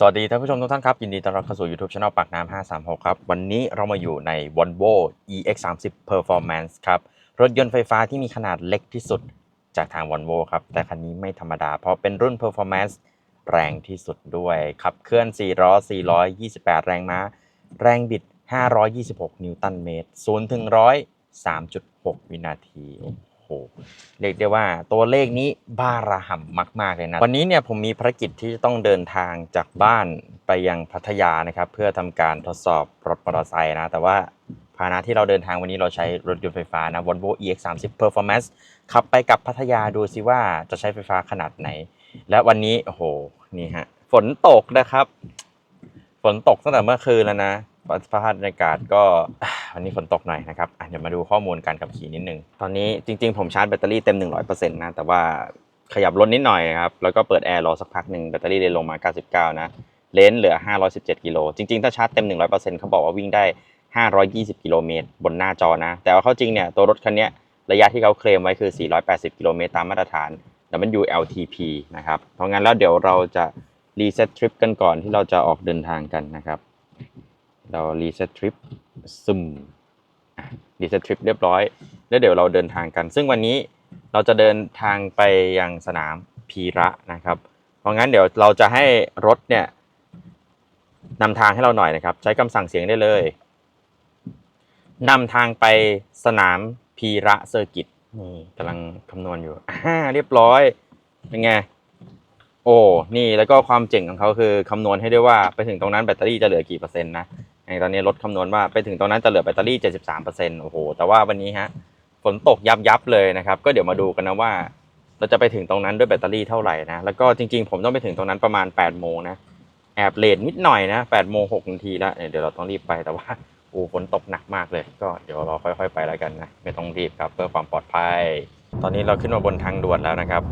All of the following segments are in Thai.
สวัสดีท่านผู้ชมทุกท่านครับ ยินดีต้อนรับเข้าสู่ YouTube Channel ปากน้ำ536 ครับ วันนี้เรามาอยู่ใน Volvo EX30 Performance ครับ รถยนต์ไฟฟ้าที่มีขนาดเล็กที่สุดจากทาง Volvo ครับ แต่คันนี้ไม่ธรรมดา เพราะเป็นรุ่น Performance แรงที่สุดด้วย ขับเคลื่อน4ล้อ 428 แรงม้า แรงบิด 526 นิวตันเมตร 0 ถึง 100 3.6 วินาที โอ้โห เรียกได้ว่าตัวเลขนี้บาระห่ำมาก ๆ เลยนะ วันนี้เนี่ยผมมีภารกิจที่จะต้องเดินทางจากบ้านไปยังพัทยานะครับ เพื่อทำการทดสอบรถมอเตอร์ไซค์นะ แต่ว่าพาหนะที่เราเดินทางวันนี้เราใช้รถยนต์ไฟฟ้านะ Volvo EX30 Performance ขับไปกับพัทยาดูซิว่าจะใช้ไฟฟ้าขนาดไหน และวันนี้โอ้โหนี่ฮะฝนตกนะครับ ฝนตกตั้งแต่เมื่อคืนแล้วนะ สภาพบรรยากาศก็วันนี้ฝนตกหน่อยนะครับเดี๋ยวมาดูข้อมูลการขับขี่นิดนึง ตอนนี้จริงๆ ผมชาร์จแบตเตอรี่เต็ม 100%นะแต่ว่าขยับรถนิดหน่อยครับแล้วก็เปิดแอร์รอสักพักหนึ่งแบตเตอรี่เลยลงมา 99 นะเลนส์เหลือ 517 กิโลจริงๆ ถ้าชาร์จเต็ม 100%เขาบอกว่าวิ่งได้ 520 กิโลเมตรบนหน้าจอนะ แต่ว่าเขาจริงเนี่ยตัวรถคันนี้ระยะที่เขาเคลมไว้คือ 480 กิโลเมตรตามมาตรฐาน WLTP นะครับเพราะงั้นแล้วเดี๋ยวเราจะรีเซ็ตทริปกันก่อนที่เราจะออกเดินทางกันนะครับ เรารีเซ็ตทริปซึมรีเซ็ตทริปเรียบร้อย แล้วเดี๋ยวเราเดินทางกัน ซึ่งวันนี้เราจะเดินทางไปยังสนามพีระนะครับ เพราะงั้นเดี๋ยวเราจะให้รถเนี่ยนำทางให้เราหน่อยนะครับ ใช้คำสั่งเสียงได้เลยนำทางไปสนามพีระเซอร์กิตนี่กำลังคำนวณอยู่อ่าเรียบร้อยเป็นไงโอ้ นี่แล้วก็ความเจ๋งของเขาคือคำนวณให้ด้วยว่าไปถึงตรงนั้นแบตเตอรี่จะเหลือกี่เปอร์เซ็นต์นะ ตอนนี้รถคำนวณว่าไปถึงตรงนั้นจะเหลือแบตเตอรี่ 73เปอร์เซ็นต์โอ้โห แต่ว่าวันนี้ฮะฝนตกยับยับเลยนะครับ ก็เดี๋ยวมาดูกันนะว่า เราจะไปถึงตรงนั้นด้วยแบตเตอรี่เท่าไหร่นะ แล้วก็จริงๆ ผมต้องไปถึงตรงนั้นประมาณ 8 โมงนะ แอบเลทนิดหน่อยนะ 8 โมง6นาทีแล้วเดี๋ยวเราต้องรีบไป แต่ว่าโอ้ฝนตกหนักมากเลย ก็เดี๋ยวเราค่อยๆ ไปแล้วกันนะ ไม่ต้องรีบครับเพื่อความปลอดภัย ตอนนี้เราขึ้นมาบนทางด่วนแล้วนะครับ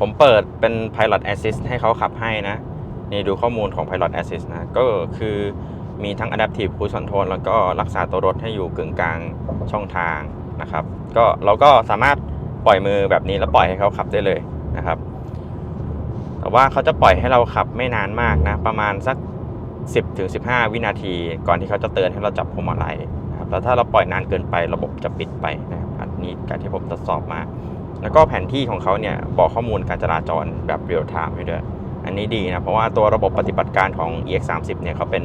ผมเปิดเป็น Pilot Assist ให้เขาขับให้นะ นี่ดูข้อมูลของ Pilot Assist นะ ก็คือ มีทั้ง Adaptive Cruise Control แล้วก็รักษาตัวรถให้อยู่กึ่งกลางช่องทางนะครับ ก็เราก็สามารถปล่อยมือแบบนี้แล้วปล่อยให้เขาขับได้เลยนะครับ แต่ว่าเขาจะปล่อยให้เราขับไม่นานมากนะ ประมาณสัก 10ถึง15 วินาที ก่อนที่เขาจะเตือนให้เราจับพวงมาลัยนะครับแล้วถ้าเราปล่อยนานเกินไประบบจะปิดไปนะครับอันนี้การที่ผมทดสอบมา แล้วก็แผนที่ของเขาเนี่ยบอกข้อมูลการจราจรแบบเรียลไทม์ให้ด้วย อันนี้ดีนะ เพราะว่าตัวระบบปฏิบัติการของ EX30 เนี่ยเขาเป็น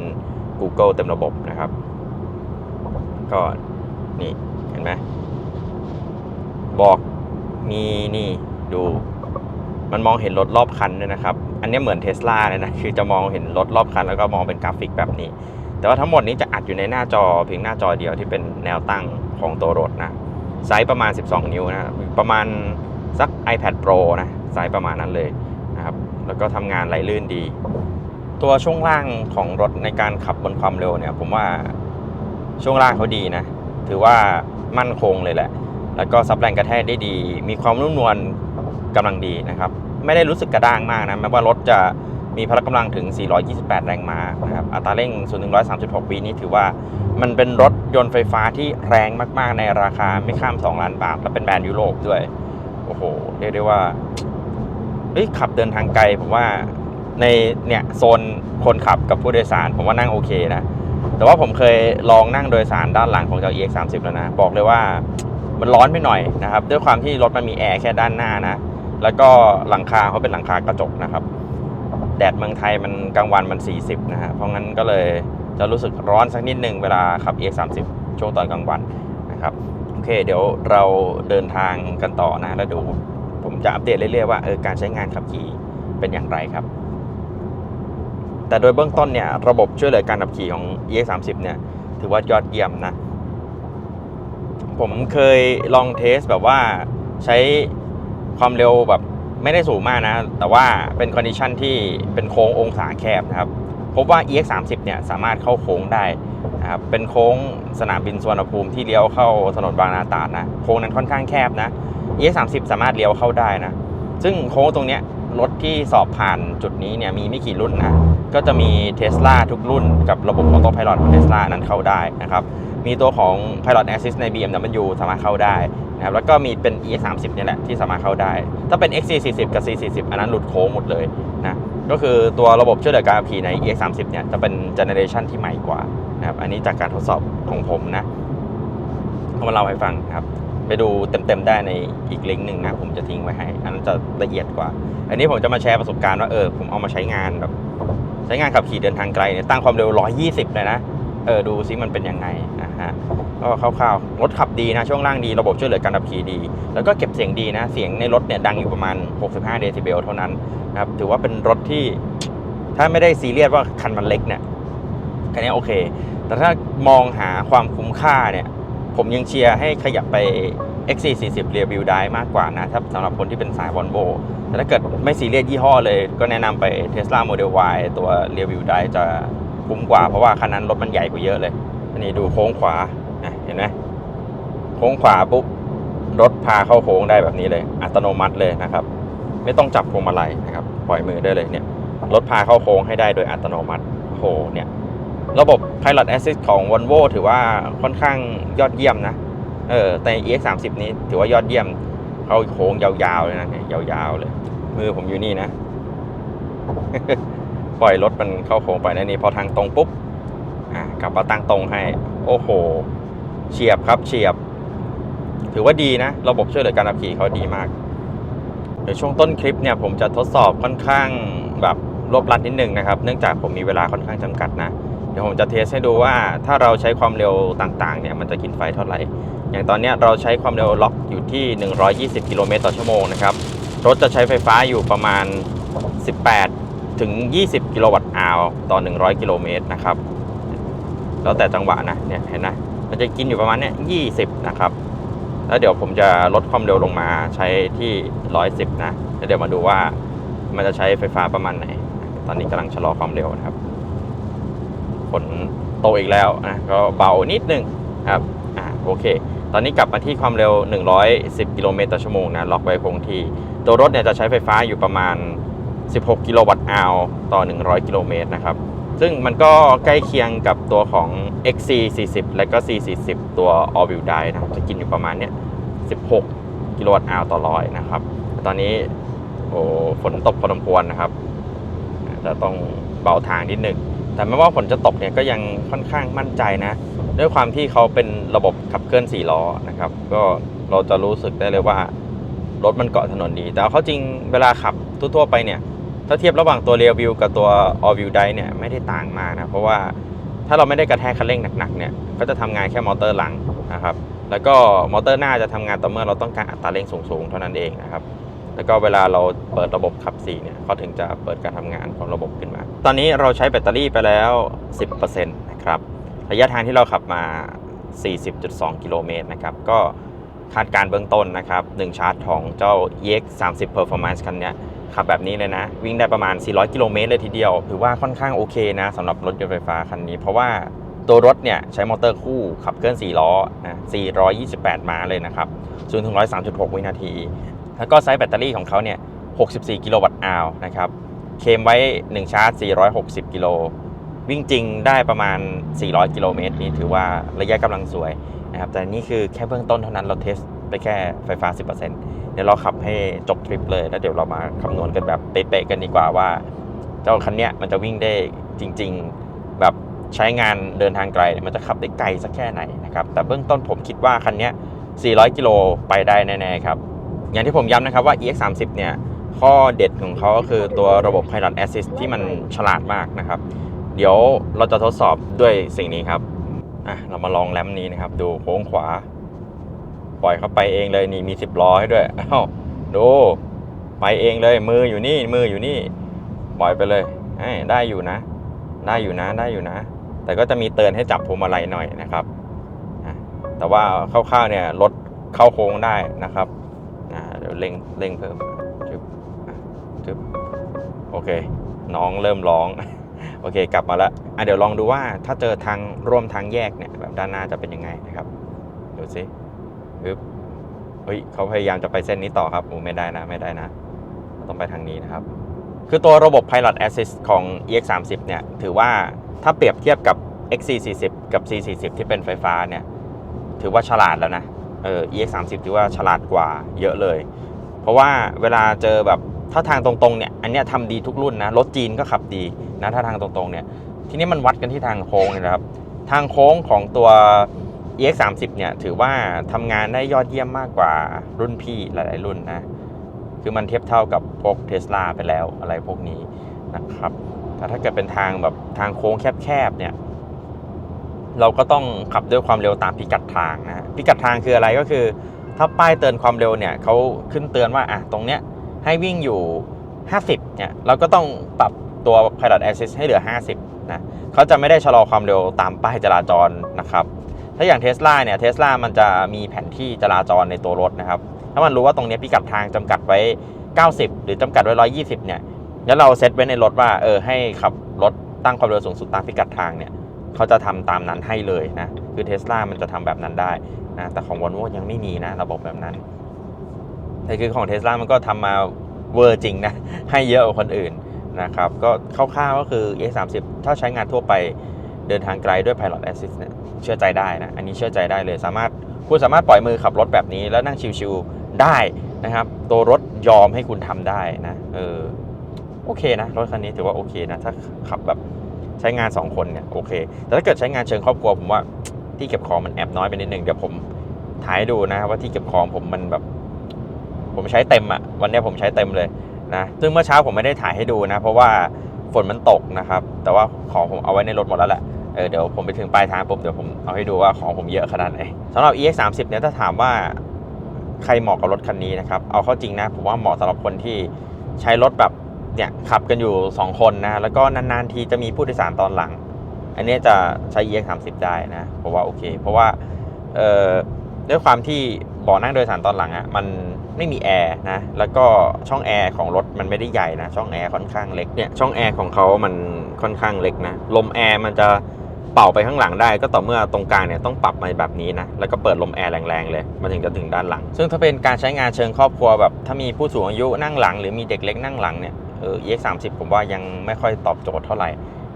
Google เต็มระบบนะครับ ก็นี่เห็นไหมบอกมีนี่ดูมันมองเห็นรถรอบคันด้วยนะครับ อันนี้เหมือนเทสลาเลยนะ คือจะมองเห็นรถรอบคัน แล้วก็มองเป็นกราฟิกแบบนี้ แต่ว่าทั้งหมดนี้จะอัดอยู่ในหน้าจอเพียงหน้าจอเดียวที่เป็นแนวตั้งของตัวรถนะ ไซส์ประมาณ 12 นิ้วนะ ประมาณสัก iPad Pro นะ ไซส์ประมาณนั้นเลยนะครับ แล้วก็ทำงานไหลลื่นดี ตัวช่วงล่างของรถในการขับบนความเร็วเนี่ย ผมว่าช่วงล่างเขาดีนะ ถือว่ามั่นคงเลยแหละ แล้วก็ซับแรงกระแทกได้ดี มีความนุ่มนวลกำลังดีนะครับ ไม่ได้รู้สึกกระด้างมากนะ แม้ว่ารถจะมีพละกำลังถึง 428 แรงม้านะครับ อัตราเร่ง 0 1 36 วินี้ถือว่ามันเป็นรถยนต์ไฟฟ้าที่แรงมากๆ ในราคาไม่ข้าม 2 ล้านบาท และเป็นแบรนด์ยุโรปด้วย โอ้โห เรียกได้ว่าเฮ้ยขับเดินทางไกลผมว่า ในเนี่ยโซนคนขับกับผู้โดยสาร ผมว่านั่งโอเคนะแต่ว่าผมเคยลองนั่งโดยสารด้านหลังของเจ้า EX30 แล้วนะ บอกเลยว่ามันร้อนไปหน่อยนะครับ ด้วยความที่รถมันมีแอร์แค่ด้านหน้านะ แล้วก็หลังคาเขาเป็นหลังคากระจกนะครับ แดดเมืองไทยมันกลางวันมัน 40 นะฮะ เพราะงั้นก็เลยจะรู้สึกร้อนสักนิดนึงเวลาขับ EX30 ช่วงตอนกลางวันนะครับ โอเค เดี๋ยวเราเดินทางกันต่อนะ แล้วดี๋ยวผมจะอัปเดตเรื่อยๆว่าเออการใช้งานขับขี่เป็นอย่างไรครับ แต่โดยเบื้องต้นเนี่ยระบบช่วยเหลือการขับขี่ของ EX30 เนี่ยถือว่ายอดเยี่ยมนะ ผมเคยลองเทสแบบว่าใช้ความเร็วแบบไม่ได้สูงมากนะ แต่ว่าเป็นคอนดิชันที่เป็นโค้งองศาแคบนะครับพบว่า EX30 เนี่ยสามารถเข้าโค้งได้นะครับเป็นโค้งสนามบินสุวรรณภูมิที่เลี้ยวเข้าถนนบางนาตราดนะโค้งนั้นค่อนข้างแคบนะ EX30 สามารถเลี้ยวเข้าได้นะ ซึ่งโค้งตรงเนี้ย รถที่สอบผ่านจุดนี้เนี่ยมีไม่กี่รุ่นนะ ก็จะมี Tesla ทุกรุ่นกับระบบ Autopilot ของ Tesla นั้นเข้าได้นะครับ มีตัวของ Pilot Assist ใน BMW สามารถเข้าได้นะครับ แล้วก็มีเป็น E30 เนี่ยแหละที่สามารถเข้าได้ ถ้าเป็น XC40 กับ C40 อันนั้นหลุดโค้งหมดเลยนะ ก็คือตัวระบบช่วยเหลือการขับขี่ใน EX30 เนี่ยจะเป็นเจเนอเรชันที่ใหม่กว่านะครับ อันนี้จากการทดสอบของผมนะเอามาเล่าให้ฟังนะครับ ไปดูเต็มๆได้ในอีกลิงก์หนึ่งนะผมจะทิ้งไว้ให้ อันนั้นจะละเอียดกว่า อันนี้ผมจะมาแชร์ประสบการณ์ว่าเออผมเอามาใช้งานแบบใช้งานขับขี่เดินทางไกลเนี่ยตั้งความเร็ว 120 เลยนะเออดูซิมันเป็นยังไงนะฮะก็คร่าวๆรถขับดีนะช่วงล่างดีระบบช่วยเหลือการขับขี่ดี แล้วก็เก็บเสียงดีนะ เสียงในรถเนี่ยดังอยู่ประมาณ 65 เดซิเบลเท่านั้นนะครับถือว่าเป็นรถที่ถ้าไม่ได้ซีเรียสว่าคันมันเล็กเนี่ยคันนี้โอเค แต่ถ้ามองหาความคุ้มค่าเนี่ย ผมยังเชียร์ให้ขยับไป XC40 Rear View Drive มากกว่านะถ้าสำหรับคนที่เป็นสาย Volvo แต่ถ้าเกิดไม่ซีเรียสยี่ห้อเลย ก็แนะนำไป Tesla Model Y ตัว Rear View Drive จะคุ้มกว่าเพราะว่าคันนั้นรถมันใหญ่กว่าเยอะเลย อันนี้ดูโค้งขวาเห็นไหมโค้งขวาปุ๊บรถพาเข้าโค้งได้แบบนี้เลย อัตโนมัติเลยนะครับ ไม่ต้องจับพวงมาลัยนะครับ ปล่อยมือได้เลยเนี่ยรถพาเข้าโค้งให้ได้โดยอัตโนมัติโหเนี่ย ระบบ Pilot Assist ของ Volvo ถือว่าค่อนข้างยอดเยี่ยมนะ เออ แต่ EX30 นี้ถือว่ายอดเยี่ยมเขาโค้งยาวๆเลยนะเนี่ยยาวๆเลย มือผมอยู่นี่นะ ปล่อยรถมันเข้าโค้งไปนะนี่พอทางตรงปุ๊บ อะกลับมาตั้งตรงให้ โอ้โห เฉียบครับเฉียบ ถือว่าดีนะ ระบบช่วยเหลือการขับขี่เขาดีมากเดี๋ยวช่วงต้นคลิปเนี่ยผมจะทดสอบค่อนข้างแบบรวบรัดนิดนึงนะครับ เนื่องจากผมมีเวลาค่อนข้างจำกัดนะ ดี๋ยวผมจะเทสให้ดูว่าถ้าเราใช้ความเร็วต่างๆเนี่ยมันจะกินไฟเท่าไหร่ อย่างตอนนี้เราใช้ความเร็วล็อกอยู่ที่ 120 กิโลเมตรต่อชั่วโมงนะครับ รถจะใช้ไฟฟ้าอยู่ประมาณ 18 ถึง 20 กิโลวัตต์อาวต่อ 100 กิโลเมตรนะครับ แล้วแต่จังหวะนะเนี่ยเห็นนะมันจะกินอยู่ประมาณเนี้ย20 นะครับ แล้วเดี๋ยวผมจะลดความเร็วลงมาใช้ที่ 110 นะ แล้วเดี๋ยวมาดูว่ามันจะใช้ไฟฟ้าประมาณไหน ตอนนี้กำลังชะลอความเร็วนะครับ ฝนตกอีกแล้วนะก็เบานิดนึงครับอ่าโอเค ตอนนี้กลับมาที่ความเร็ว 110 กิโลเมตรต่อชั่วโมงนะล็อกไว้คงที่ ตัวรถเนี่ยจะใช้ไฟฟ้าอยู่ประมาณ 16 กิโลวัตต์อาวต่อ 100 กิโลเมตรนะครับซึ่งมันก็ใกล้เคียงกับตัวของ XC40 และก็ C40 ตัว All Wheel Drive นะจะกินอยู่ประมาณเนี้ย16 กิโลวัตต์อาวต่อร้อยนะครับ ตอนนี้โอ้ฝนตกพอสมควรนะครับ จะต้องเบาทางนิดหนึ่ง แต่ไม่ว่าฝนจะตกเนี่ยก็ยังค่อนข้างมั่นใจนะ ด้วยความที่เขาเป็นระบบขับเคลื่อน4ล้อนะครับ ก็เราจะรู้สึกได้เลยว่ารถมันเกาะถนนดี แต่เขาจริงเวลาขับทั่วๆไปเนี่ย ถ้าเทียบระหว่างตัวเรียวิวกับตัว all view drive เนี่ยไม่ได้ต่างมากนะ เพราะว่าถ้าเราไม่ได้กระแทกคันเร่งหนักๆเนี่ยก็จะทำงานแค่มอเตอร์หลังนะครับ แล้วก็มอเตอร์หน้าจะทำงานต่อเมื่อเราต้องการอัตราเร่งสูงๆเท่านั้นเองนะครับ แล้วก็เวลาเราเปิดระบบขับ4เนี่ยเขาถึงจะเปิดการทำงานของระบบขึ้นมา ตอนนี้เราใช้แบตเตอรี่ไปแล้ว 10%นะครับระยะทางที่เราขับมา 40.2 กิโลเมตรนะครับก็คาดการเบื้องต้นนะครับ1ชาร์จของเจ้า EX 30 Performance คันนี้ขับแบบนี้เลยนะ วิ่งได้ประมาณ 400 กิโลเมตรเลยทีเดียว ถือว่าค่อนข้างโอเคนะสำหรับรถยนต์ไฟฟ้าคันนี้ เพราะว่าตัวรถเนี่ยใช้มอเตอร์คู่ขับเคลื่อน 4 ล้อนะ428 ม้าเลยนะครับ 0 ถึง 103.6 วินาที แล้วก็ไซส์แบตเตอรี่ของเขาเนี่ย 64 กิโลวัตต์อาวนะครับ เคมไว้ 1 ชาร์จ 460 กิโล วิ่งจริงได้ประมาณ 400 กิโลเมตรนี่ถือว่าระยะกำลังสวยนะครับ แต่นี่คือแค่เบื้องต้นเท่านั้นเราเทสไปแค่ไฟฟ้า 10%เดี๋ยวเราขับให้จบทริปเลย แล้วเดี๋ยวเรามาคำนวณกันแบบเป๊ะๆกันดีกว่าว่า เจ้าคันเนี้ยมันจะวิ่งได้จริง ๆ แบบใช้งานเดินทางไกล มันจะขับได้ไกลสักแค่ไหนนะครับ แต่เบื้องต้นผมคิดว่าคันเนี้ย400 กิโลไปได้แน่ๆครับ อย่างที่ผมย้ำนะครับว่า EX30 เนี่ยข้อเด็ดของเขาก็คือตัวระบบ Pilot Assist ที่มันฉลาดมากนะครับ เดี๋ยวเราจะทดสอบด้วยสิ่งนี้ครับอะเรามาลองแรมนี้นะครับ ดูโค้งขวา ปล่อยเข้าไปเองเลยนี่มี 10ล้อให้ด้วยอ้าวดูไปเองเลยมืออยู่นี่มืออยู่นี่ปล่อยไปเลยเอ้ได้อยู่นะ ได้อยู่นะได้อยู่นะ แต่ก็จะมีเตือนให้จับพวงมาลัยหน่อยนะครับแต่ว่าคร่าวๆเนี่ยรถเข้าโค้งได้นะครับ เดี๋ยวเร่งเร่งเพิ่มจึบจึบโอเค น้องเริ่มร้อง โอเค กลับมาแล้วอะเดี๋ยวลองดูว่าถ้าเจอทางร่วมทางแยกเนี่ยแบบด้านหน้าจะเป็นยังไงนะครับดูสิปึ๊บเฮ้ยเขาพยายามจะไปเส้นนี้ต่อครับโอ้ไม่ได้นะไม่ได้นะ ต้องไปทางนี้นะครับ คือตัวระบบ Pilot Assist ของ EX30 เนี่ย ถือว่าถ้าเปรียบเทียบกับ XC40 กับ C40 ที่เป็นไฟฟ้าเนี่ย ถือว่าฉลาดแล้วนะ เออ EX30 ถือว่าฉลาดกว่าเยอะเลย เพราะว่าเวลาเจอแบบถ้าทางตรงๆเนี่ยอันเนี้ยทำดีทุกรุ่นนะรถจีนก็ขับดีนะถ้าทางตรงๆเนี่ยทีนี้มันวัดกันที่ทางโค้งเลยนะครับ ทางโค้งของตัว EX 3 0เนี่ยถือว่าทำงานได้ยอดเยี่ยมมากกว่ารุ่นพี่หลาย ๆ รุ่นนะคือมันเทียบเท่ากับพวกเทสลาไปแล้วอะไรพวกนี้นะครับแต่ถ้าเกิดเป็นทางแบบทางโค้งแคบๆเนี่ย เราก็ต้องขับด้วยความเร็วตามพิกัดทางนะพิกัดทางคืออะไรก็คือ ถ้าป้ายเตือนความเร็วเนี่ยเขาขึ้นเตือนว่าอะตรงเนี้ยให้วิ่งอยู่ 50เนี่ยเราก็ต้องปรับตัว Pilot Assist ให้เหลือ 50นะเขาจะไม่ได้ชะลอความเร็วตามป้ายจราจรนะครับถ้าอย่างเทสลาเนี่ยเทสลามันจะมีแผนที่จราจรในตัวรถนะครับถ้ามันรู้ว่าตรงเนี้ยพิกัดทางจำกัดไว้ 90 หรือจำกัดไว้ 120เนี่ยแล้วเราเซตไว้ในรถว่าเออให้ขับรถตั้งความเร็วสูงสุดตามพิกัดทางเนี่ย เขาจะทำตามนั้นให้เลยนะ คือเทสลามันจะทำแบบนั้นได้นะแต่ของ Volvo ยังไม่มีนะระบบแบบนั้นแต่คือของเทสลามันก็ทำมาเวอร์จริงนะ ให้เยอะกว่าคนอื่นนะครับ ก็คร่าวๆก็คือ E30 ถ้าใช้งานทั่วไปเดินทางไกลด้วย Pilot Assist เนี่ยเชื่อใจได้นะ อันนี้เชื่อใจได้เลยสามารถคุณสามารถปล่อยมือขับรถแบบนี้แล้วนั่งชิวๆได้นะครับ ตัวรถยอมให้คุณทำได้นะ เออ โอเคนะ รถคันนี้ถือว่าโอเคนะ ถ้าขับแบบ ใช้งาน 2 คนเนี่ยโอเค แต่ถ้าเกิดใช้งานเชิงครอบครัวผมว่าที่เก็บของมันแอบน้อยไปนิดนึงเดี๋ยวผมถ่ายดูนะว่าที่เก็บของผมมันแบบ ผมใช้เต็มอะวันนี้ผมใช้เต็มเลยนะซึ่งเมื่อเช้าผมไม่ได้ถ่ายให้ดูนะ เพราะว่าฝนมันตกนะครับ แต่ว่าของผมเอาไว้ในรถหมดแล้วแหละเออเดี๋ยวผมไปถึงปลายทางปุ๊บเดี๋ยวผมเอาให้ดูว่าของผมเยอะขนาดไหนสำหรับ EX 3 0เนี่ยถ้าถามว่าใครเหมาะกับรถคันนี้นะครับ เอาเข้าจริงนะ ผมว่าเหมาะสำหรับคนที่ใช้รถแบบ เนี่ยขับกันอยู่ 2 คนนะ แล้วก็นานๆทีจะมีผู้โดยสารตอนหลัง อันนี้จะใช้ EX 3 0ได้นะเพราะว่าโอเค เพราะว่าเอ่อด้วยความที่เบาะนั่งโดยสารตอนหลังอะ่ะมันไม่มีแอร์นะแล้วก็ช่องแอร์ของรถมันไม่ได้ใหญ่นะช่องแอร์ค่อนข้างเล็กเนี่ยช่องแอร์ของเขามันค่อนข้างเล็กนะลมแอร์มันจะเป่าไปข้างหลังได้ก็ต่อเมื่อตรงกลางเนี่ยต้องปรับมาแบบนี้นะแล้วก็เปิดลมแอร์แรงๆเลยมันถึงจะถึงด้านหลัง ซึ่งถ้าเป็นการใช้งานเชิงครอบครัวแบบถ้ามีผู้สูงอายุนั่งหลัง หรือมีเด็กเล็กนั่งหลังเนี่ย เออ EX 3 0ผมว่ายังไม่ค่อยตอบโจทย์เท่าไหร่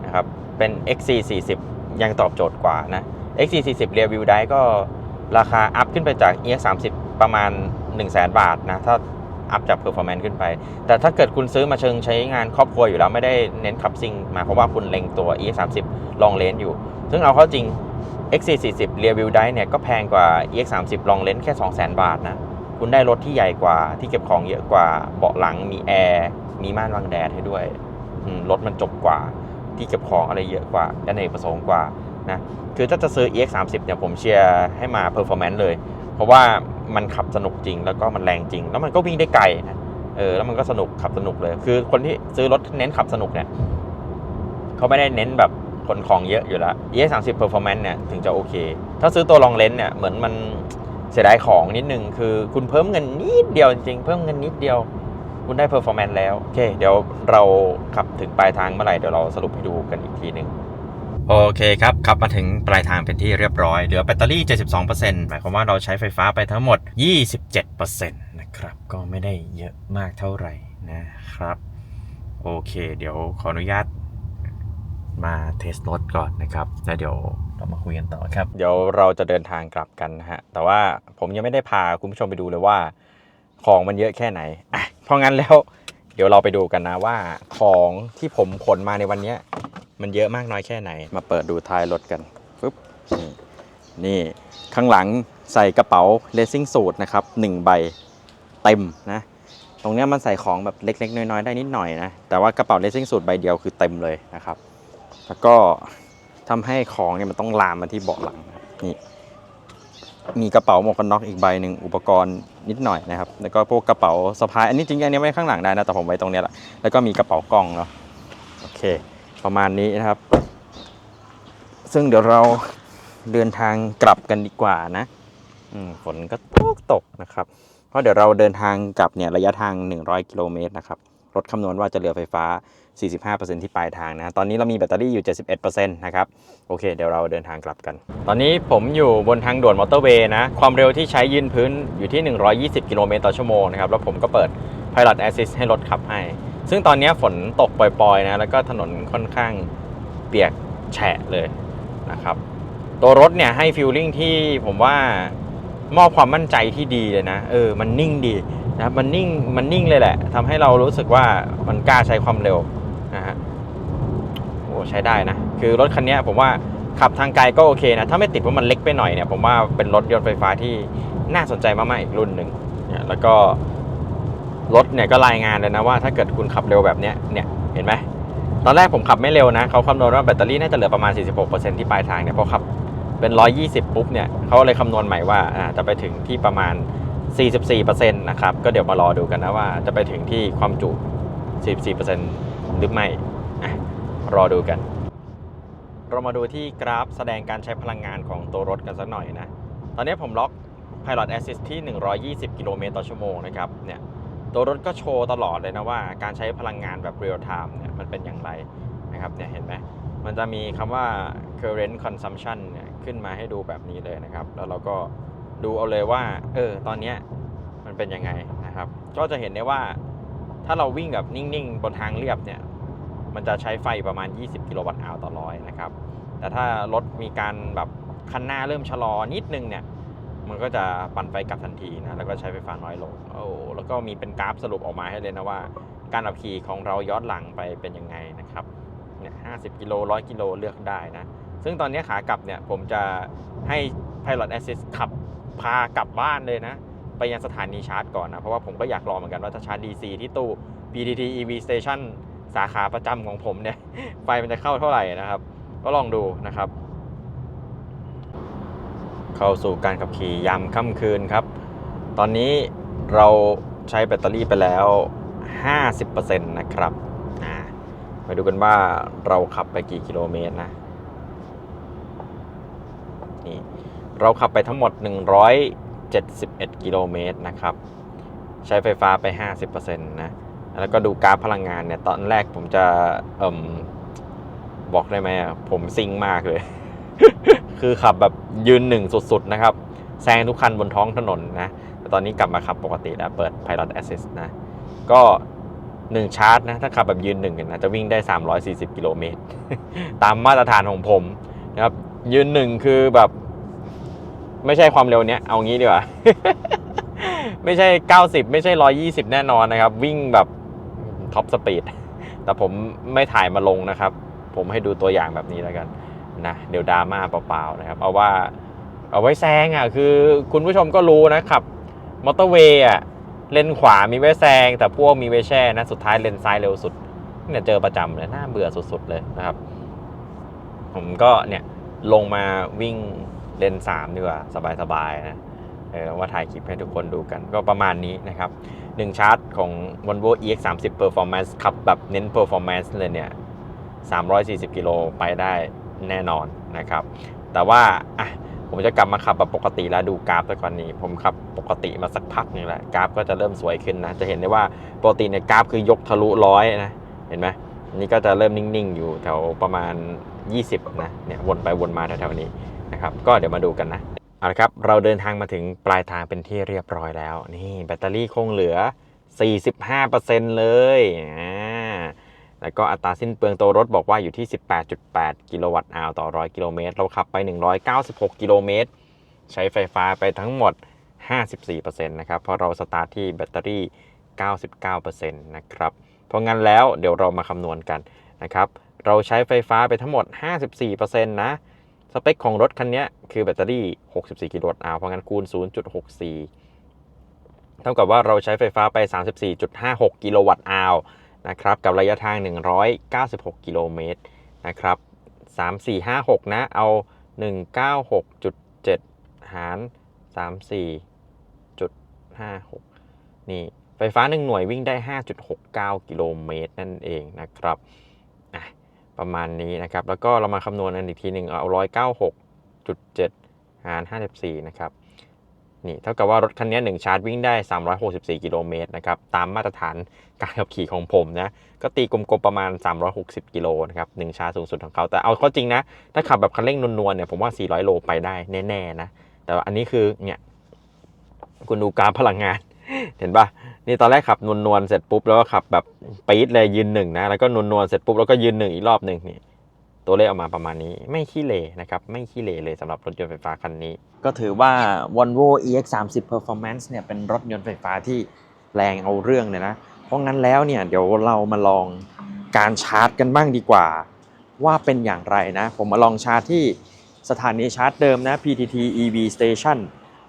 นะครับ เป็น XC 40ยังตอบโจทย์กว่านะ XC 40 Rear View Drive ก็ราคาอัพขึ้นไปจาก EX 30ประมาณ 1 0 0 0 0แบาทนะ ถ้าอัพจาก Performance ขึ้นไป แต่ถ้าเกิดคุณซื้อมาเชิงใช้งานครอบครัวอยู่แล้ว ไม่ได้เน้นขับซิ่งหมายความว่าคุณเล็งตัว EX 30ลองเลนอยู่ ซึ่งเอาเข้าจริง XC 40 Rear View Drive เนี่ยก็แพงกว่า EX 30ลองเลนแค่ 2 0 0 0 0 0 บาทนะ คุณได้รถที่ใหญ่กว่าที่เก็บของเยอะกว่าเบาะหลังมีแอร์ มีม่านบังแดดให้ด้วยรถมันจบกว่า ที่เก็บของอะไรเยอะกว่าด้านเอกประสงค์กว่านะคือถ้าจะซื้อ EX 3 0เนี่ยผมเชียร์ให้มา performance เลย เพราะว่ามันขับสนุกจริงแล้วก็มันแรงจริง แล้วมันก็วิ่งได้ไกลนะเออแล้วมันก็สนุกขับสนุกเลย คือคนที่ซื้อรถเน้นขับสนุกเนี่ยเขาไม่ได้เน้นแบบคนของเยอะอยู่แล้ว EX 3 0 performance เนี่ยถึงจะโอเค ถ้าซื้อตัวลองเลนเนี่ยเหมือนมันเสียดายของนิดนึงคือคุณเพิ่มเงินนิดเดียวจริงเพิ่มเงินนิดเดียว คุณได้ performance แล้ว โอเค เดี๋ยวเราขับถึงปลายทางเมื่อไหร่ เดี๋ยวเราสรุปให้ดูกันอีกทีหนึ่งโอเคครับ ขับมาถึงปลายทางเป็นที่เรียบร้อย เหลือแบตเตอรี่ 72%หมายความว่าเราใช้ไฟฟ้าไปทั้งหมด 27%นะครับ ก็ไม่ได้เยอะมากเท่าไหร่นะครับ โอเค เดี๋ยวขออนุญาตมาเทสรถก่อนนะครับ แล้วเดี๋ยวเรามาคุยกันต่อครับ เดี๋ยวเราจะเดินทางกลับกันนะฮะ แต่ว่าผมยังไม่ได้พาคุณผู้ชมไปดูเลยว่า ของมันเยอะแค่ไหนอะ เพราะงั้นแล้วเดี๋ยวเราไปดูกันนะว่าของที่ผมขนมาในวันนี้มันเยอะมากน้อยแค่ไหน มาเปิดดูท้ายรถกันฟึบนี่นี่ข้างหลังใส่กระเป๋าเลสซิ่งสูตรนะครับหนึ่งใบเต็มนะ ตรงนี้มันใส่ของแบบเล็กๆ น้อยๆ ได้นิดหน่อยนะ แต่ว่ากระเป๋าเลสซิ่งสูตรใบเดียวคือเต็มเลยนะครับ แล้วก็ทำให้ของเนี่ยมันต้องลามมาที่เบาะหลังนี่ มีกระเป๋าหมวกกันน็อกอีกใบหนึ่งอุปกรณ์นิดหน่อยนะครับ แล้วก็พวกกระเป๋าสะพาย อันนี้จริงๆอันนี้ไว้ข้างหลังได้นะ แต่ผมไว้ตรงนี้แหละ แล้วก็มีกระเป๋ากล้องเนาะ โอเค ประมาณนี้นะครับ ซึ่งเดี๋ยวเราเดินทางกลับกันดีกว่านะ ฝนก็ตกตกนะครับ เพราะเดี๋ยวเราเดินทางกลับเนี่ยระยะทาง 100 กิโลเมตรนะครับ รถคำนวณว่าจะเหลือไฟฟ้า 45%ที่ปลายทางนะ ตอนนี้เรามีแบตเตอรี่อยู่ 71%นะครับ โอเค เดี๋ยวเราเดินทางกลับกัน ตอนนี้ผมอยู่บนทางด่วนมอเตอร์เวย์นะ ความเร็วที่ใช้ยืนพื้นอยู่ที่ 120 กิโลเมตรต่อชั่วโมงนะครับ แล้วผมก็เปิด Pilot Assist ให้รถขับให้ ซึ่งตอนนี้ฝนตกปล่อยๆนะ แล้วก็ถนนค่อนข้างเปียกแฉะเลยนะครับ ตัวรถเนี่ยให้ฟิลลิ่งที่ผมว่ามอบความมั่นใจที่ดีเลยนะ เออ มันนิ่งดี นะครับมันนิ่งมันนิ่งเลยแหละทำให้เรารู้สึกว่ามันกล้าใช้ความเร็วนะฮะโอ้ใช้ได้นะ คือรถคันนี้ผมว่าขับทางไกลก็โอเคนะ ถ้าไม่ติดว่ามันเล็กไปหน่อยเนี่ย ผมว่าเป็นรถยนต์ไฟฟ้าที่น่าสนใจมาก ๆ อีกรุ่นหนึ่งเนี่ยแล้วก็รถเนี่ยก็รายงานเลยนะว่าถ้าเกิดคุณขับเร็วแบบเนี้ยเนี่ยเห็นไหมตอนแรกผมขับไม่เร็วนะเขาคำนวณว่าแบตเตอรี่น่าจะเหลือประมาณ 46%ที่ปลายทางเนี่ยพอขับเป็น 120 ปุ๊บเนี่ยเขาเลยคำนวณใหม่ว่าอ่าจะไปถึงที่ประมาณ 44%นะครับ ก็เดี๋ยวมารอดูกันนะว่าจะไปถึงที่ความจุ 44%หรือไม่รอดูกัน เรามาดูที่กราฟแสดงการใช้พลังงานของตัวรถกันสักหน่อยนะ ตอนนี้ผมล็อก Pilot Assist ที่ 120 กิโลเมตรต่อชั่วโมงนะครับ เนี่ย ตัวรถก็โชว์ตลอดเลยนะว่าการใช้พลังงานแบบ real time เนี่ยมันเป็นอย่างไรนะครับ เนี่ยเห็นไหมมันจะมีคำว่า current consumption เนี่ยขึ้นมาให้ดูแบบนี้เลยนะครับ แล้วเราก็ ดูเอาเลยว่า เออ ตอนเนี้ยมันเป็นยังไงนะครับ ก็จะเห็นได้ว่า ถ้าเราวิ่งแบบนิ่งๆ บนทางเรียบเนี่ย มันจะใช้ไฟประมาณ 20 กิโลวัตต์อาวต่อร้อยนะครับ แต่ถ้ารถมีการแบบคันหน้าเริ่มชะลอนิดนึงเนี่ย มันก็จะปั่นไฟกลับทันทีนะ แล้วก็ใช้ไฟฟ้าน้อยลง โอ้ แล้วก็มีเป็นกราฟสรุปออกมาให้เลยนะว่า การขับขี่ของเราย้อนหลังไปเป็นยังไงนะครับเนี่ย50กิโล100กิโลเลือกได้นะ ซึ่งตอนนี้ขากลับเนี่ยผมจะให้ Pilot Assist ขับ พากลับบ้านเลยนะ ไปยังสถานีชาร์จก่อนนะ เพราะว่าผมก็อยากลองเหมือนกันว่าถ้าชาร์จ DC ที่ตู้ PTT EV Station สาขาประจำของผมเนี่ย ไฟมันจะเข้าเท่าไหร่นะครับ ก็ลองดูนะครับ เข้าสู่การขับขี่ยามค่ำคืนครับ ตอนนี้เราใช้แบตเตอรี่ไปแล้ว 50%นะครับมาดูกันว่าเราขับไปกี่กิโลเมตรนะ นี่ เราขับไปทั้งหมด 171 กิโลเมตรนะครับ ใช้ไฟฟ้าไป 50%นะ แล้วก็ดูกราฟพลังงานเนี่ย ตอนแรกผมจะเอ่มบอกได้ไหมอะผมซิงมากเลย คือขับแบบยืนหนึ่งสุด ๆ นะครับ แซงทุกคันบนท้องถนนนะ แต่ตอนนี้กลับมาขับปกติแล้ว เปิด Pilot Assist นะ ก็1ชาร์จนะ ถ้าขับแบบยืนหนึ่งนะ จะวิ่งได้ 340 กิโลเมตร ตามมาตรฐานของผมนะครับ ยืนหนึ่งคือแบบ ไม่ใช่ความเร็วเนี้ยเอางี้ดีกว่า ไม่ใช่ 90 ไม่ใช่ 120 แน่นอนนะครับ วิ่งแบบท็อปสปีดแต่ผมไม่ถ่ายมาลงนะครับ ผมให้ดูตัวอย่างแบบนี้แล้วกันนะเดี๋ยวดราม่าเปล่าๆนะครับ เอาว่าเอาไว้แซงอะคือคุณผู้ชมก็รู้นะครับมอเตอร์เวย์อะเลนขวามีไว้แซง แต่พวกมีไว้แช่นะสุดท้ายเลนซ้ายเร็วสุดเนี่ยเจอประจำเลยน่าเบื่อสุดๆเลยนะครับ ผมก็เนี่ยลงมาวิ่ง เลน3ดีกว่าสบายๆนะเออว่าถ่ายคลิปให้ทุกคนดูกัน ก็ประมาณนี้นะครับหนึ่งชาร์จของ Volvo EX30 Performance ขับแบบเน้น Performance เลยเนี่ย 340 กิโลไปได้แน่นอนนะครับ แต่ว่าอะผมจะกลับมาขับแบบปกติแล้วดูกราฟไปก่อนนี้ ผมขับปกติมาสักพักหนึงแล้วกราฟก็จะเริ่มสวยขึ้นนะ จะเห็นได้ว่าปกติเนี่ยกราฟคือยกทะลุร้อยนะ เห็นไหมนนี่ก็จะเริ่มนิ่งๆ อยู่แถวประมาณ 20 นะ เนี่ยวนไปวนมาแถวๆนี้ นะครับก็เดี๋ยวมาดูกันนะเอาละครับเราเดินทางมาถึงปลายทางเป็นที่เรียบร้อยแล้ว นี่แบตเตอรี่คงเหลือ 45%เลยอ่าแล้วก็อัตราสิ้นเปลืองตัวรถบอกว่าอยู่ที่ 18.8 กิโลวัตต์อาวต่อ 100 กิโลเมตร เราขับไป 196 กิโลเมตร ใช้ไฟฟ้าไปทั้งหมด 54%นะครับ เพราะเราสตาร์ทที่แบตเตอรี่ 99%นะครับ เพราะงั้นแล้วเดี๋ยวเรามาคำนวณกันนะครับ เราใช้ไฟฟ้าไปทั้งหมด 54%นะ สเปคของรถคันนี้คือแบตเตอรี่ 64 กิโลวัตต์อาวเพราะงั้นคูณ 0.64 เท่ากับว่าเราใช้ไฟฟ้าไป 34.56 กิโลวัตต์อาวนะครับ กับระยะทาง 196 กิโลเมตรนะครับ 3456 นะ เอา 196.7 หาร 34.56 นี่ ไฟฟ้า 1 หน่วยวิ่งได้ 5.69 กิโลเมตรนั่นเองนะครับ ประมาณนี้นะครับ แล้วก็เรามาคำนวณกันอีกทีหนึ่งเอา196.7หาร54นะครับนี่เท่ากับว่ารถคันนี้1ชาร์จวิ่งได้ 364 กิโลเมตรนะครับ ตามมาตรฐานการขับขี่ของผมนะ ก็ตีกลมๆประมาณ 360 กิโลนะครับหนึ่งชาร์จสูงสุดของเขา แต่เอาเข้อจริงนะ ถ้าขับแบบคันเร่งนวลๆเนี่ยผมว่า 400 โลไปได้แน่ๆนะ แต่อันนี้คือเนี่ย คุณดูกราฟพลังงาน เห็นปะนี่ตอนแรกขับนวลๆเสร็จปุ๊บแล้วก็ขับแบบปี๊ดเลยยืนหนึ่งนะแล้วก็นวลๆเสร็จปุ๊บแล้วก็ยืนหนึ่งอีกรอบหนึ่งนี่ตัวเลขออกมาประมาณนี้ไม่ขี้เหร่นะครับ ไม่ขี้เหร่เลยสำหรับรถยนต์ไฟฟ้าคันนี้ ก็ถือว่า Volvo EX30 Performance เนี่ยเป็นรถยนต์ไฟฟ้าที่แรงเอาเรื่องเลยนะ เพราะงั้นแล้วเนี่ยเดี๋ยวเรามาลองการชาร์จกันบ้างดีกว่า ว่าเป็นอย่างไรนะ ผมมาลองชาร์จที่สถานีชาร์จเดิมนะ PTT EV Station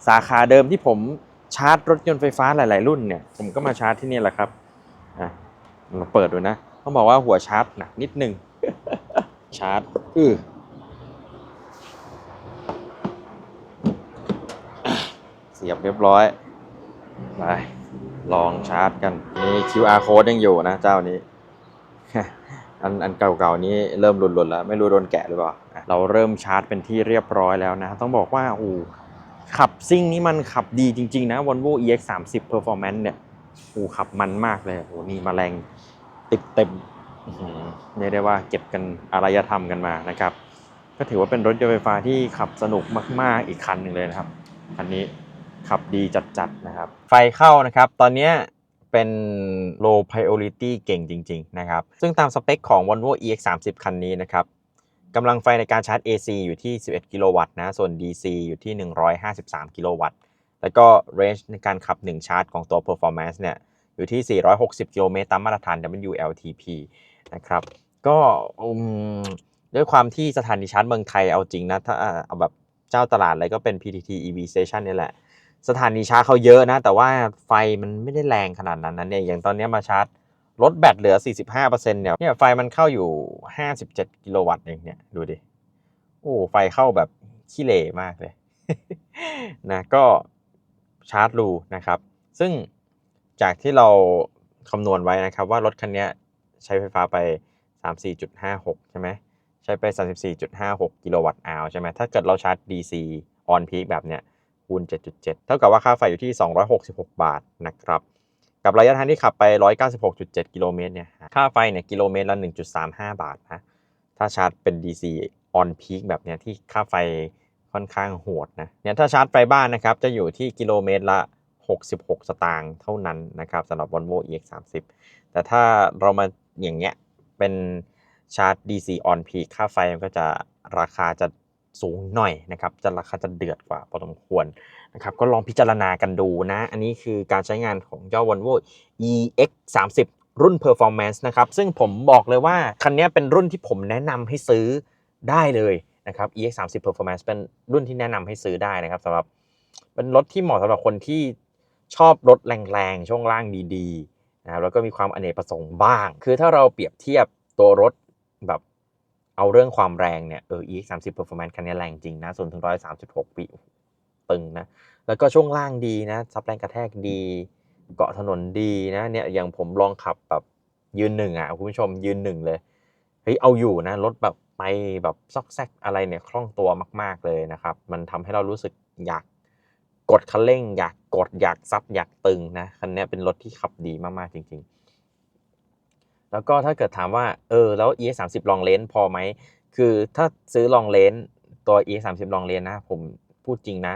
สาขาเดิมที่ผม ชาร์จรถยนต์ไฟฟ้าหลาย ๆ รุ่นเนี่ยผมก็มาชาร์จที่นี่แหละครับอะมาเปิดดูนะต้องบอกว่าหัวชาร์จหนักนิดนึงชาร์จอือเสียบเรียบร้อยไปลองชาร์จกันนี่ QR code ยังอยู่นะเจ้านี้ อันอันเก่าๆนี้เริ่มหลุดๆแล้ว ไม่รู้โดนแกะหรือเปล่า เราเริ่มชาร์จเป็นที่เรียบร้อยแล้วนะ ต้องบอกว่าโอ้ ขับซิ่งนี้มันขับดีจริง ๆ นะ Volvo EX 3 0 Performance เนี่ยโอ้ขับมันมากเลยโอ้โหนี่มาแรงติดเต็มเรียกได้ว่าเก็บกันอารยธรรมกันมานะครับ ก็ถือว่าเป็นรถยนต์ไฟฟ้าที่ขับสนุกมาก ๆ อีกคันหนึ่งเลยนะครับคันนี้ขับดีจัด ๆ นะครับ ไฟเข้านะครับ ตอนนี้เป็น low priority เก่งจริง ๆ นะครับ ซึ่งตามสเปคของ Volvo EX30 คันนี้นะครับ กำลังไฟในการชาร์จ AC อยู่ที่ 11 กิโลวัตต์นะ ส่วน DC อยู่ที่ 153 กิโลวัตต์ แล้วก็ range ในการขับ 1 ชาร์จของตัว performance เนี่ย อยู่ที่ 460 กิโลเมตรตามมาตรฐาน WLTP นะครับ ก็ด้วยความที่สถานีชาร์จเมืองไทยเอาจริงนะ ถ้าเอาแบบเจ้าตลาดอะไรก็เป็น PTT EV Station นี่แหละ สถานีชาร์จเขาเยอะนะ แต่ว่าไฟมันไม่ได้แรงขนาดนั้นนะเนี่ย อย่างตอนนี้มาชาร์จ ลดแบตเหลือ 45%เนี่ยเนี่ยไฟมันเข้าอยู่ 57 กิโลวัตต์เองเนี่ยดูดิ โอ้ไฟเข้าแบบขี้เหร่มากเลยนะก็ชาร์จรูนะครับ ซึ่งจากที่เราคำนวณไว้นะครับว่ารถคันนี้ใช้ไฟฟ้าไป 34.56 ใช่ไหมใช้ไป 34.56 กิโลวัตต์อาวใช่ไหมถ้าเกิดเราชาร์จ DC on peak แบบเนี้ยคูณ 7.7 เท่ากับว่าค่าไฟอยู่ที่ 266 บาทนะครับ กับระยะทางที่ขับไป 196.7 กิโลเมตรเนี่ย ค่าไฟเนี่ยกิโลเมตรละ 1.35 บาทนะ ถ้าชาร์จเป็น DC on peak แบบเนี้ยที่ค่าไฟค่อนข้างโหดนะ เนี่ยถ้าชาร์จไฟบ้านนะครับ จะอยู่ที่กิโลเมตรละ 66 สตางค์เท่านั้นนะครับสำหรับ Volvo EX30 แต่ถ้าเรามาอย่างเงี้ยเป็นชาร์จ DC on peak ค่าไฟมันก็จะราคาจะ สูงหน่อยนะครับจะราคาจะเดือดกว่าพอสมควรนะครับก็ลองพิจารณากันดูนะ อันนี้คือการใช้งานของเจ้า Volvo EX 3 0รุ่น Performance นะครับซึ่งผมบอกเลยว่า คันนี้เป็นรุ่นที่ผมแนะนำให้ซื้อได้เลยนะครับ EX 3 0 Performance เป็นรุ่นที่แนะนำให้ซื้อได้นะครับสำหรับเป็นรถที่เหมาะสำหรับคนที่ชอบรถแรงๆ ช่วงล่างดีๆนะครับแล้วก็มีความอเนกประสงค์บ้าง คือถ้าเราเปรียบเทียบตัวรถแบบ เอาเรื่องความแรงเนี่ยเออ EX 3 0 Performance คันนี้แรงจริงนะ0ถึง136ปีตึงนะ แล้วก็ช่วงล่างดีนะซับแรงกระแทกดี เกาะถนนดีนะเนี่ยอย่างผมลองขับแบบยืนหนึ่งอะคุณผู้ชมยืนหนึ่งเลยเฮ้ยเอาอยู่นะรถแบบไปแบบซอกแซกอะไรเนี่ยคล่องตัวมาก ๆเลยนะครับ มันทำให้เรารู้สึกอยากกดคันเร่ง อยากกดอยากซับอยากตึงนะคันนี้เป็นรถที่ขับดีมากๆจริง ๆ แล้วก็ถ้าเกิดถามว่าเออแล้ว e 3 0ลองเลนพอไหม คือถ้าซื้อลองเลนตัว e 3 0ลองเลนนะ ผมพูดจริงนะ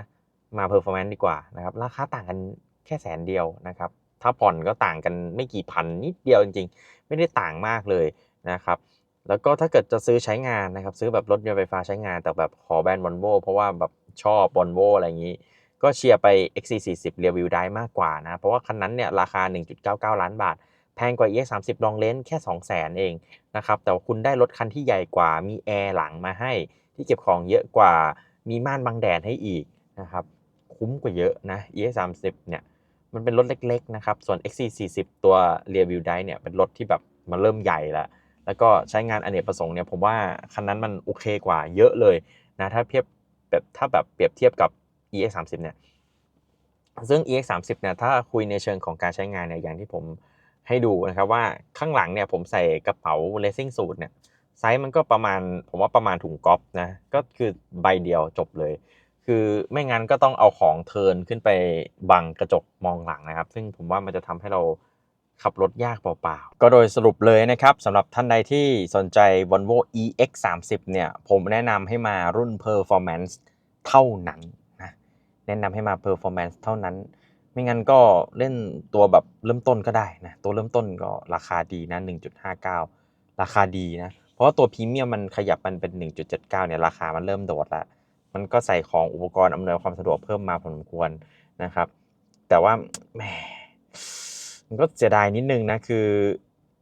มา performance ดีกว่านะครับ ราคาต่างกันแค่แสนเดียวนะครับ ถ้าผ่อนก็ต่างกันไม่กี่พันนิดเดียวจริงๆ ไม่ได้ต่างมากเลยนะครับแล้วก็ถ้าเกิดจะซื้อใช้งานนะครับ ซื้อแบบรถยนต์ไฟฟ้าใช้งานแต่แบบขอแบรนด์ Volvo เพราะว่าแบบชอบ Volvo อะไรอย่างนี้ ก็เชียร์ไป XC40 Review ได้มากกว่านะ เพราะว่าคันนั้นเนี่ยราคา 1.99 ล้านบาท แพงกว่า EX30 ลองเลนแค่ 200,000 เองนะครับแต่ว่าคุณได้รถคันที่ใหญ่กว่ามีแอร์หลังมาให้ ที่เก็บของเยอะกว่ามีม่านบังแดดให้อีกนะครับคุ้มกว่าเยอะนะ EX30 เนี่ยมันเป็นรถเล็กๆนะครับส่วน XC40 ตัว Rear View Drive เนี่ยเป็นรถที่แบบมันเริ่มใหญ่แล้วแล้วก็ใช้งานอเนกประสงค์เนี่ยผมว่าคันนั้นมันโอเคกว่าเยอะเลยนะถ้าเทียบแบบถ้าแบบเปรียบเทียบกับ EX30 เนี่ยซึ่ง EX30 เนี่ยถ้าคุยในเชิงของการใช้งานเนี่ยอย่างที่ผม ให้ดูนะครับว่าข้างหลังเนี่ยผมใส่กระเป๋า Racing Suit เนี่ยไซส์มันก็ประมาณผมว่าประมาณถุงกอล์ฟนะก็คือใบเดียวจบเลย คือไม่งั้นก็ต้องเอาของเทินขึ้นไปบังกระจกมองหลังนะครับ ซึ่งผมว่ามันจะทำให้เราขับรถยากเปล่าๆ ก็โดยสรุปเลยนะครับสำหรับท่านใดที่สนใจ Volvo EX30 เนี่ยผมแนะนำให้มารุ่น Performance เท่านั้นนะแนะนำให้มา Performance เท่านั้น ไม่งั้นก็เล่นตัวแบบเริ่มต้นก็ได้นะ ตัวเริ่มต้นก็ราคาดีนะ 1.59 ราคาดีนะ เพราะว่าตัวพรีเมียมมันขยับมันเป็น 1.79 เนี่ยราคามันเริ่มโดดล้วมันก็ใส่ของอุปกรณ์อำนวยความสะดวกเพิ่มมาพอสมควรนะครับ แต่ว่าแหมมันก็เสียดายนิดนึงนะ คือ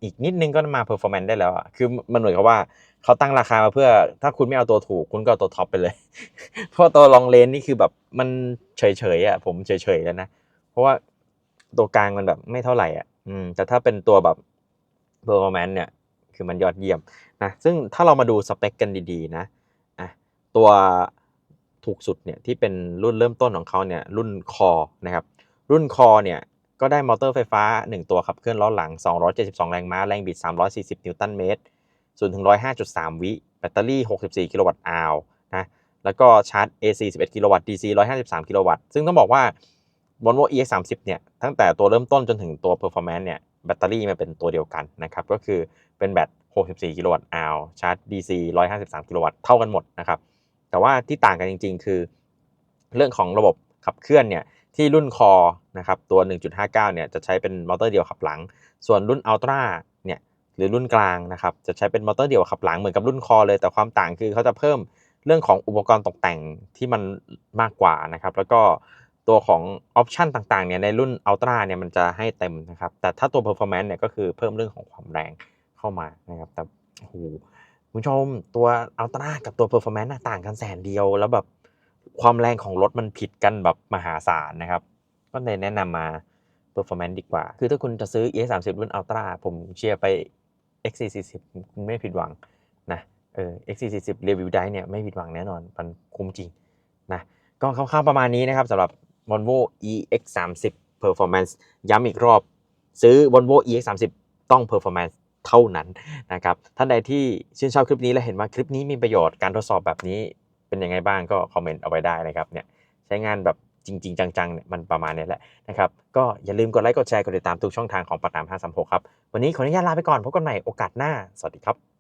อีกนิดนึงก็มา performance ได้แล้วอะคือมันเหมือนกับว่าเขาตั้งราคามาเพื่อ ถ้าคุณไม่เอาตัวถูก คุณก็เอาตัวท็อปไปเลย เพราะตัวลองเลนนี่คือแบบมันเฉยๆอะผมเฉยๆแล้วนะ เพราะว่าตัวกลางมันแบบไม่เท่าไหร่อะอืมแต่ถ้าเป็นตัวแบบ performance เนี่ย คือมันยอดเยี่ยมนะซึ่งถ้าเรามาดูสเปคกันดีๆนะอะตัวถูกสุดเนี่ยที่เป็นรุ่นเริ่มต้นของเขาเนี่ยรุ่นคอนะครับรุ่นคอเนี่ยก็ได้มอเตอร์ไฟฟ้า 1 ตัวขับเคลื่อนล้อหลัง 272 แรงม้า แรงบิด 340 นิวตันเมตร0ถึง105.3 วิ แบตเตอรี่ 64 กิโลวัตต์อาวนะแล้วก็ชาร์จ AC 11 กิโลวัตต์ DC 153 กิโลวัตต์ ซึ่งต้องบอกว่า Volvo EX30 เนี่ยตั้งแต่ตัวเริ่มต้นจนถึงตัว Performance เนี่ยแบตเตอรี่มันเป็นตัวเดียวกันนะครับ ก็คือเป็นแบต 64 กิโลวัตต์อาวชาร์จ DC 153 กิโลวัตต์เท่ากันหมดนะครับ แต่ว่าที่ต่างกันจริง ๆ คือ เรื่องของระบบขับเคลื่อนเนี่ยที่รุ่นคอนะครับตัว 1.59 เนี่ยจะใช้เป็นมอเตอร์เดียวขับหลัง ส่วนรุ่นอัลตร้าเนี่ยหรือรุ่นกลางนะครับจะใช้เป็นมอเตอร์เดียวขับหลังเหมือนกับรุ่นคอเลย แต่ความต่างคือเขาจะเพิ่มเรื่องของอุปกรณ์ตกแต่งที่มันมากกว่านะครับ แล้วก็ ตัวของออปชันต่างๆเนี่ยในรุ่นอัลตร้าเนี่ยมันจะให้เต็มนะครับ แต่ถ้าตัว performance เนี่ยก็คือเพิ่มเรื่องของความแรงเข้ามานะครับ แต่โอ้โหคุณผู้ชมตัวอัลตร้ากับตัว performance น่ะต่างกันแสนเดียว แล้วแบบความแรงของรถมันผิดกันแบบมหาศาลนะครับ ก็เลยแนะนำมา performance ดีกว่า คือถ้าคุณจะซื้อ e 3 0รุ่น Ultra ผมเชียร์ไป X440 คุณไม่ผิดหวังนะเออ X440 Review d i เนี่ยไม่ผิดหวังแน่นอนมันคุ้มจริงนะก็คร่าวๆประมาณนี้นะครับสำหรับ Volvo EX30 Performance ย้ำอีกรอบ ซื้อ Volvo EX30 ต้อง Performance เท่านั้นนะครับท่านใดที่ชื่นชอบคลิปนี้และเห็นว่าคลิปนี้มีประโยชน์การทดสอบแบบนี้เป็นยังไงบ้างก็คอมเมนต์เอาไว้ได้นะครับเนี่ยใช้งานแบบจริง ๆ จังๆเนี่ยมันประมาณนี้แหละนะครับก็อย่าลืมกดไลค์กดแชร์กดติดตามทุกช่องทางของปากน้ำ536ครับ วันนี้ขออนุญาตลาไปก่อนพบกันใหม่โอกาสหน้า สวัสดีครับ